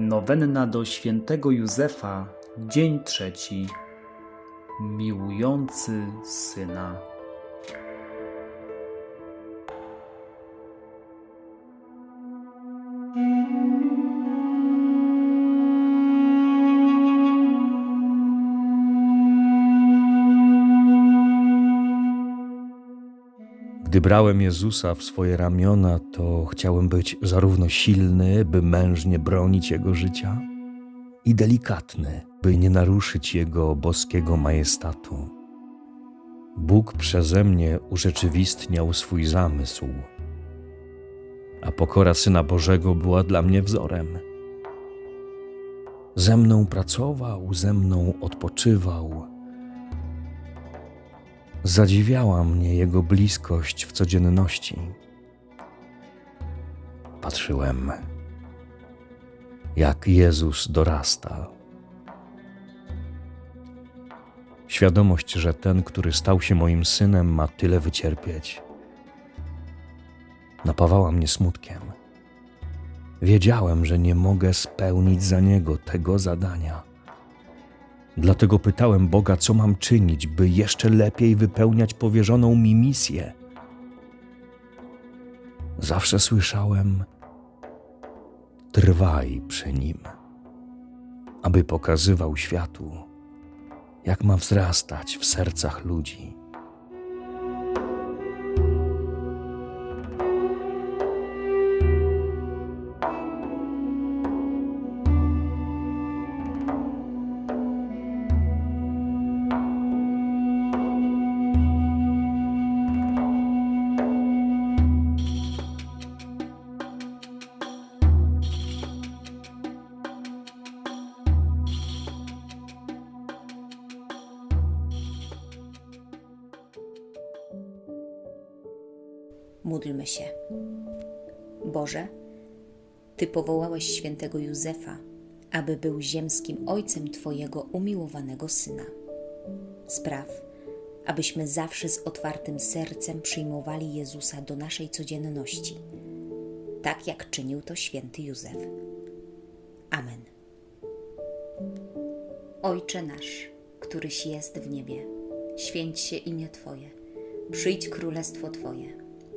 Nowenna do świętego Józefa, dzień trzeci. Miłujący syna. Gdy brałem Jezusa w swoje ramiona, to chciałem być zarówno silny, by mężnie bronić Jego życia, i delikatny, by nie naruszyć Jego boskiego majestatu. Bóg przeze mnie urzeczywistniał swój zamysł, a pokora Syna Bożego była dla mnie wzorem. Ze mną pracował, ze mną odpoczywał. Zadziwiała mnie jego bliskość w codzienności. Patrzyłem, jak Jezus dorasta. Świadomość, że ten, który stał się moim synem, ma tyle wycierpieć, napawała mnie smutkiem. Wiedziałem, że nie mogę spełnić za niego tego zadania. Dlatego pytałem Boga, co mam czynić, by jeszcze lepiej wypełniać powierzoną mi misję. Zawsze słyszałem: Trwaj przy nim, aby pokazywał światu, jak ma wzrastać w sercach ludzi. Módlmy się. Boże, Ty powołałeś świętego Józefa, aby był ziemskim ojcem Twojego umiłowanego syna. Spraw, abyśmy zawsze z otwartym sercem przyjmowali Jezusa do naszej codzienności, tak jak czynił to święty Józef. Amen. Ojcze nasz, któryś jest w niebie, święć się imię Twoje, przyjdź królestwo Twoje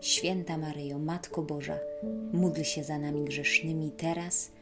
Święta Maryjo, Matko Boża, módl się za nami grzesznymi teraz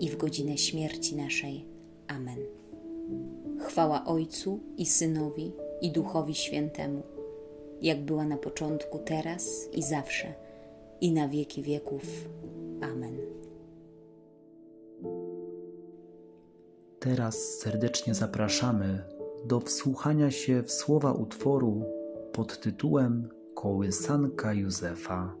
i w godzinę śmierci naszej. Amen. Chwała Ojcu i Synowi i Duchowi Świętemu, jak była na początku, teraz i zawsze, i na wieki wieków. Amen. Teraz serdecznie zapraszamy do wsłuchania się w słowa utworu pod tytułem Kołysanka Józefa.